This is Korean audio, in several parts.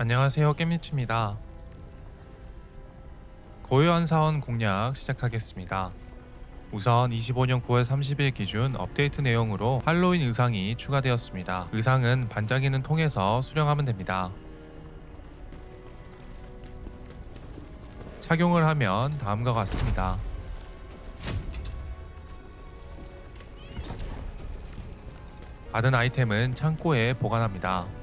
안녕하세요 깻미치입니다. 고요한 사원 공략 시작하겠습니다. 우선 25년 9월 30일 기준 업데이트 내용으로 할로윈 의상이 추가되었습니다. 의상은 반짝이는 통에서 수령하면 됩니다. 착용을 하면 다음과 같습니다. 받은 아이템은 창고에 보관합니다.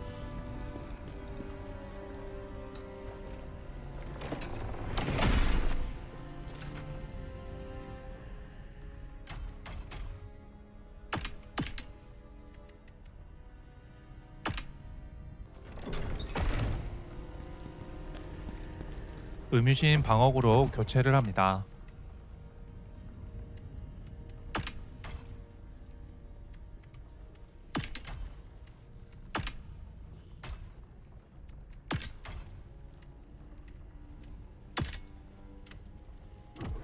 음유신 방어구로 교체를 합니다.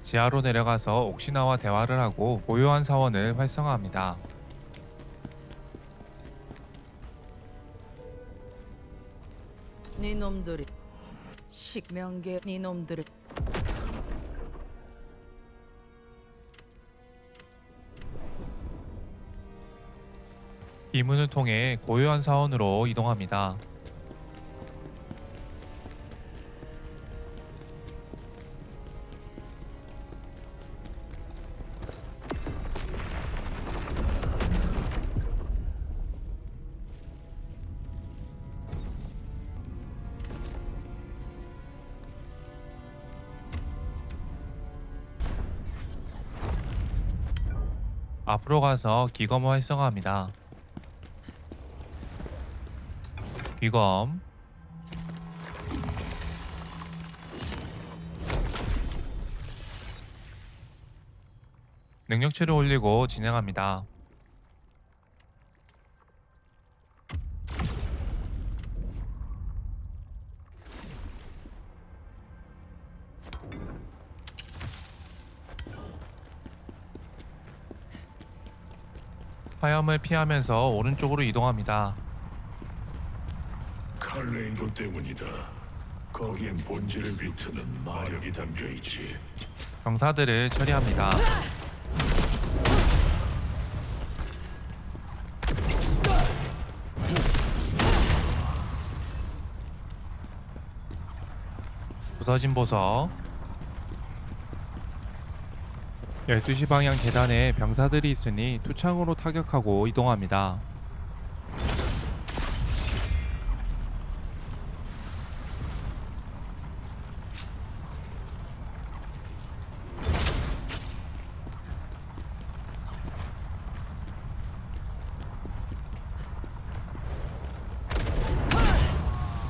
지하로 내려가서 옥시나와 대화를 하고 고요한 사원을 활성화합니다. 네 놈들이 식 명계 네 놈들을 이 문을 통해 고요한 사원으로 이동합니다. 앞으로 가서 기검을 활성화합니다. 기검 능력치를 올리고 진행합니다. 화염을 피하면서 오른쪽으로 이동합니다. 칼레이도 때문이다. 거기엔 본질을 비트는 마력이 담겨 있지. 병사들을 처리합니다. 부서진 보석 12시 방향 계단에 병사들이 있으니 투창으로 타격하고 이동합니다.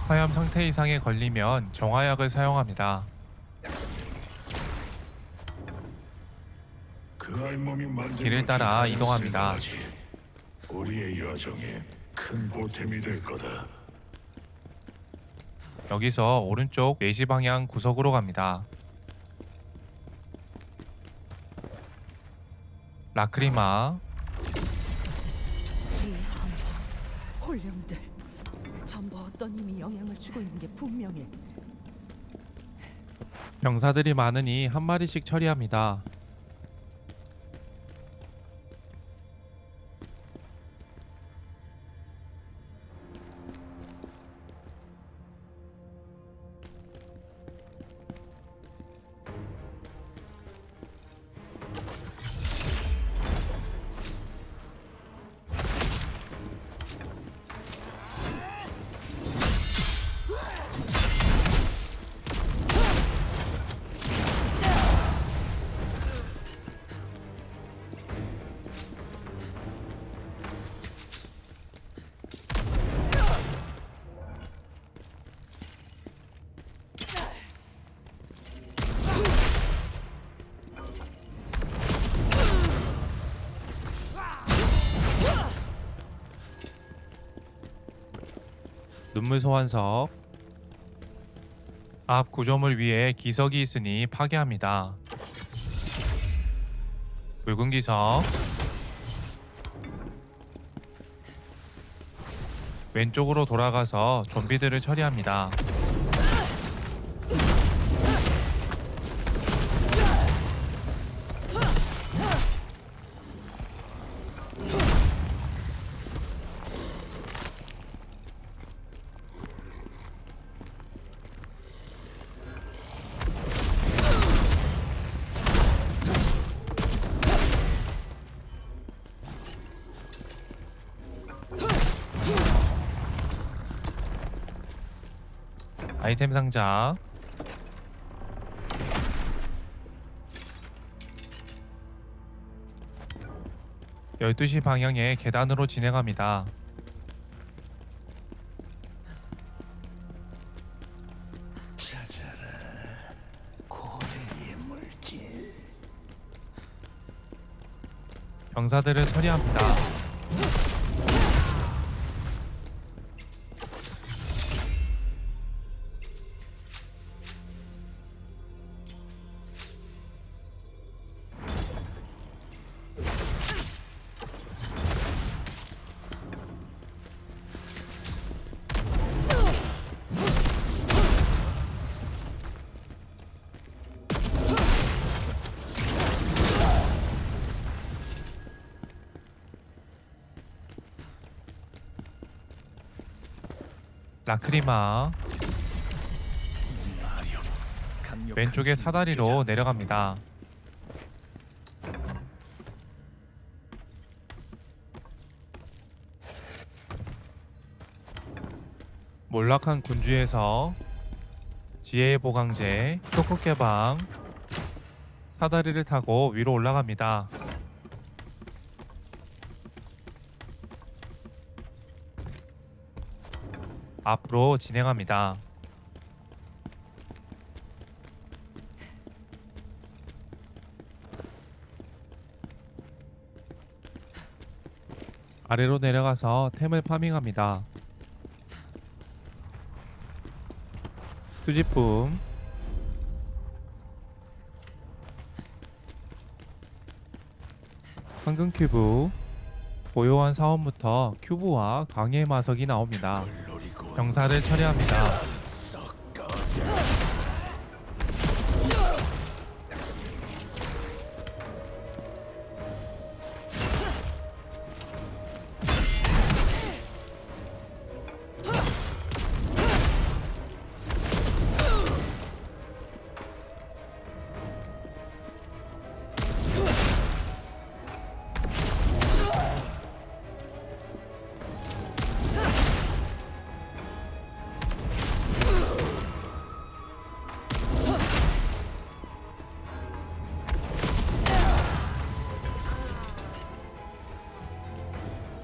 화염 상태 이상에 걸리면 정화약을 사용합니다. 길을 것 따라 중 이동합니다. 우리의 여정에 큰 보탬이 될 거다. 여기서 오른쪽 4시 방향 구석으로 갑니다. 라크리마 이 함정 홀령들 전부 어떤 힘이 영향을 주고 있는 게 분명해 병사들이 많으니 한 마리씩 처리합니다. 눈물 소환석 앞 구조물 위에 기석이 있으니 파괴합니다. 붉은 기석 왼쪽으로 돌아가서 좀비들을 처리합니다. 아이템 상자 열두 시 방향의 계단으로 진행합니다. 병사들을 처리합니다. 라크리마 왼쪽의 사다리로 내려갑니다. 몰락한 군주에서 지혜의 보강제, 초코개방, 사다리를 타고 위로 올라갑니다. 앞으로 진행합니다. 아래로 내려가서 템을 파밍합니다. 수집품 황금 큐브 고요한 사원부터 큐브와 광해의 마석이 나옵니다. 병사를 처리합니다.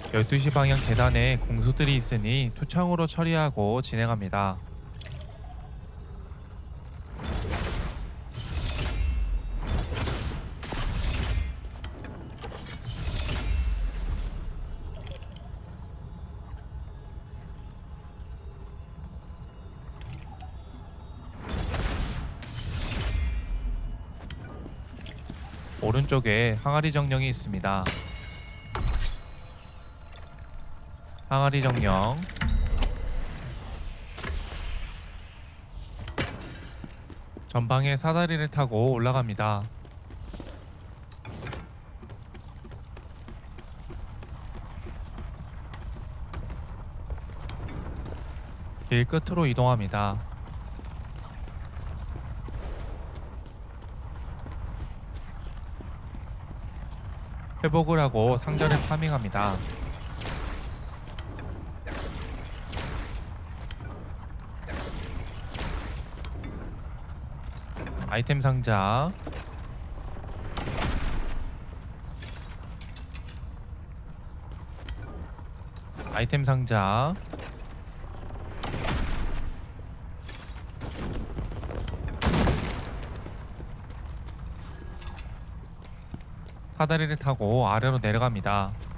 썩 꺼져 열두 시 방향 계단에 공수들이 있으니 투창으로 처리하고 진행합니다. 오른쪽에 항아리 정령이 있습니다. 항아리 정령 전방에 사다리를 타고 올라갑니다. 길 끝으로 이동합니다. 회복을 하고 상자를 파밍합니다. 아이템 상자 아이템 상자 사다리를 타고 아래로 내려갑니다.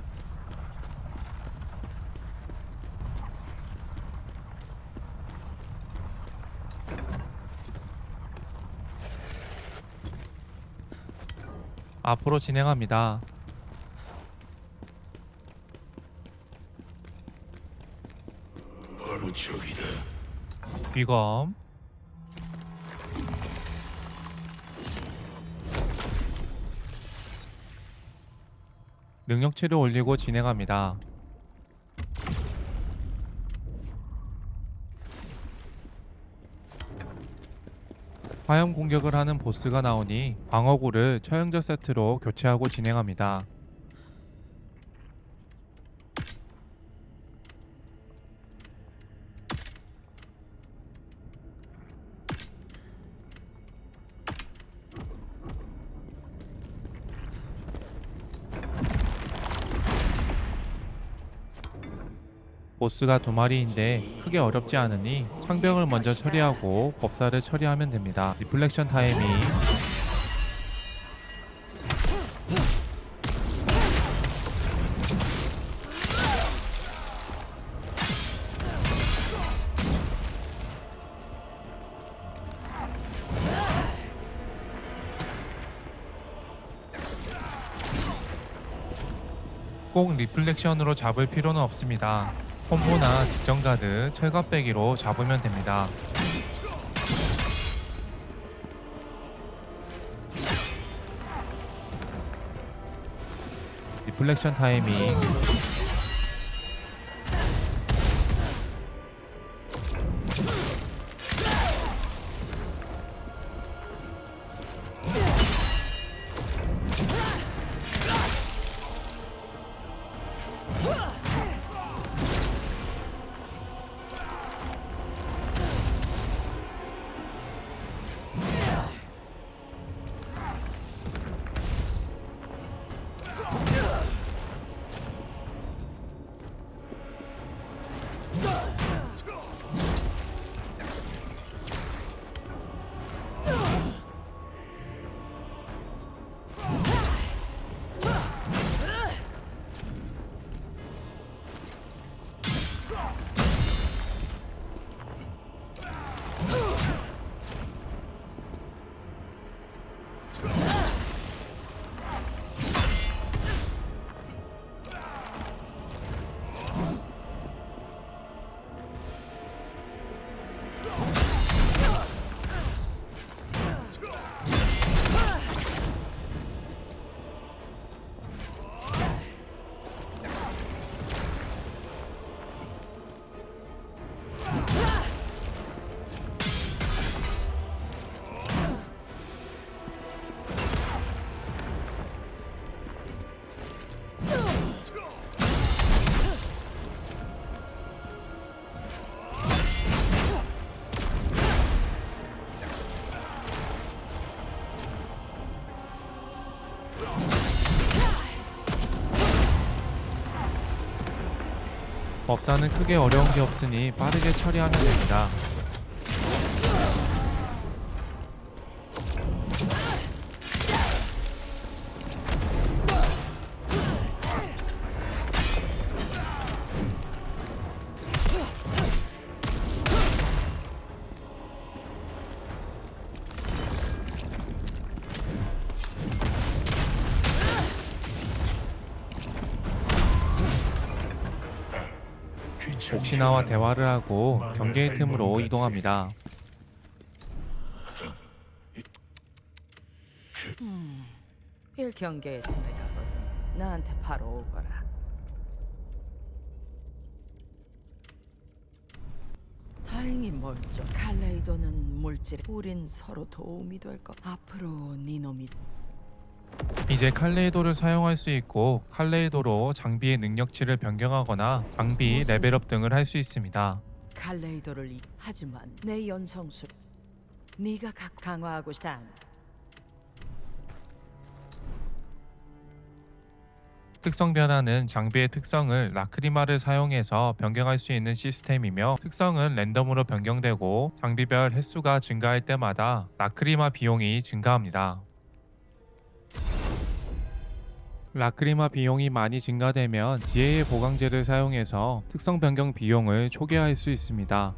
앞으로 진행합니다. 바로 저기다. 귀검 능력치를 올리고 진행합니다. 화염 공격을 하는 보스가 나오니 방어구를 처형자 세트로 교체하고 진행합니다. 보스가 두 마리인데 크게 어렵지 않으니 창병을 먼저 처리하고 법사를 처리하면 됩니다. 리플렉션 타이밍 꼭 리플렉션으로 잡을 필요는 없습니다. 콤보나 직전가드, 철갑배기로 잡으면 됩니다. 리플렉션 타이밍 법사는 크게 어려운 게 없으니 빠르게 처리하면 됩니다. 하는 대화를 하고 경계의 틈으로 이동합니다. 일 경계에 틈이라거든. 나한테 바로 오거라. 다행히 멀쩡. 칼레이도는 물질. 우린 서로 도움이 될 것. 앞으로 네 놈이 이제 칼레이도를 사용할 수 있고 칼레이도로 장비의 능력치를 변경하거나 장비 무슨- 레벨업 등을 할 수 있습니다. 칼레이도를 이... 하지만 내 연성술 네가 각 강화하고 싶단 특성 변화는 장비의 특성을 라크리마를 사용해서 변경할 수 있는 시스템이며 특성은 랜덤으로 변경되고 장비별 횟수가 증가할 때마다 라크리마 비용이 증가합니다. 라크리마 비용이 많이 증가되면 지혜의 보강제를 사용해서 특성 변경 비용을 초기화할 수 있습니다.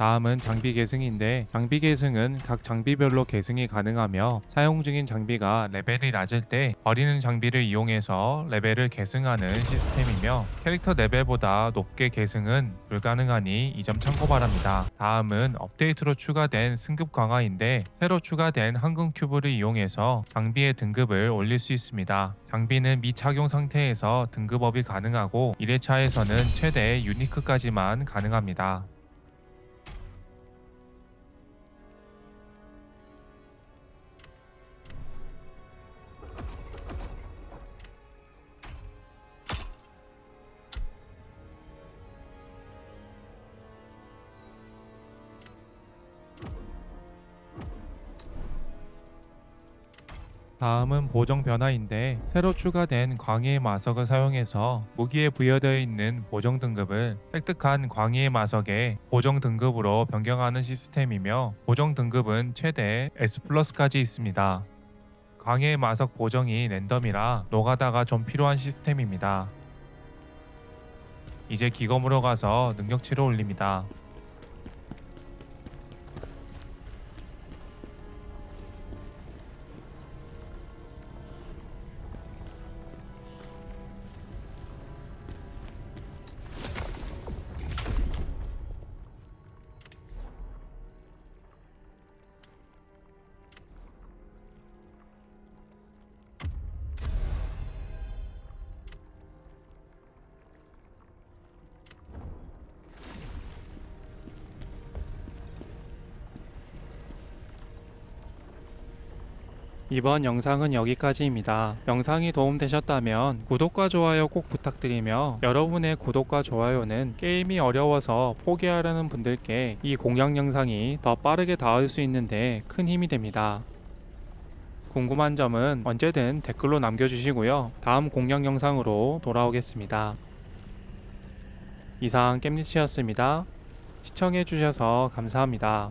다음은 장비 계승인데 장비 계승은 각 장비별로 계승이 가능하며 사용 중인 장비가 레벨이 낮을 때 버리는 장비를 이용해서 레벨을 계승하는 시스템이며 캐릭터 레벨보다 높게 계승은 불가능하니 이 점 참고 바랍니다. 다음은 업데이트로 추가된 승급 강화인데 새로 추가된 황금 큐브를 이용해서 장비의 등급을 올릴 수 있습니다. 장비는 미착용 상태에서 등급업이 가능하고 1회차에서는 최대 유니크까지만 가능합니다. 다음은 보정 변화인데 새로 추가된 광해의 마석을 사용해서 무기에 부여되어 있는 보정 등급을 획득한 광해의 마석의 보정 등급으로 변경하는 시스템이며 보정 등급은 최대 S 플러스까지 있습니다. 광해의 마석 보정이 랜덤이라 노가다가 좀 필요한 시스템입니다. 이제 기검으로 가서 능력치를 올립니다. 이번 영상은 여기까지입니다. 영상이 도움되셨다면 구독과 좋아요 꼭 부탁드리며 여러분의 구독과 좋아요는 게임이 어려워서 포기하려는 분들께 이 공략 영상이 더 빠르게 닿을 수 있는데 큰 힘이 됩니다. 궁금한 점은 언제든 댓글로 남겨주시고요. 다음 공략 영상으로 돌아오겠습니다. 이상 겜니치였습니다. 시청해주셔서 감사합니다.